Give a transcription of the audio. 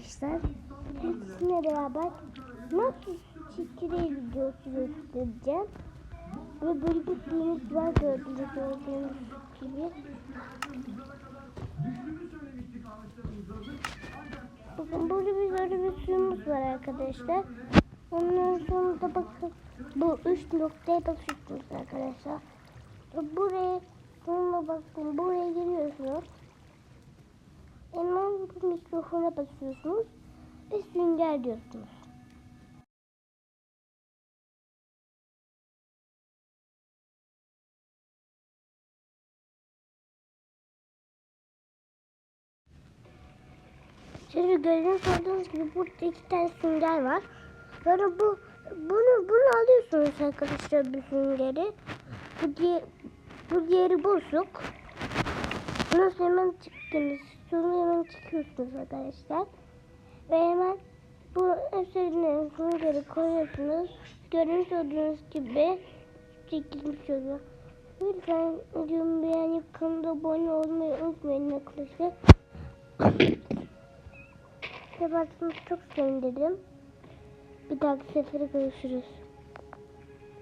arkadaşlar. Hepsine beraber nasıl çekirdeği videosu göstereceğim. Ve böyle bir suyumuz var gördüğünüz gördüğünüz gibi. Bakın burada bir böyle bir suyumuz var arkadaşlar. Ondan sonra da bakın bu üç noktaya basıyorsunuz arkadaşlar. Buraya sonra bakın buraya giriyorsunuz. Mikrofona basıyorsunuz ve sünger diyorsunuz. Şöyle görmüş olduğunuz gibi burada iki tane sünger var. Sonra bu bunu bunu alıyorsunuz arkadaşlar bu süngeri. Bu diye bu diğeri bozuk. Bunu hemen çıktınız. Sonra hemen çıkıyorsunuz arkadaşlar. Ve hemen bu üzerine süngeri koyuyorsunuz. Görmüş olduğunuz gibi çekilmiş oluyor. Lütfen videomu beğenip kanala abone olmayı unutmayın arkadaşlar. Baktığınız çok sevinirim. Bir dahaki sefere görüşürüz.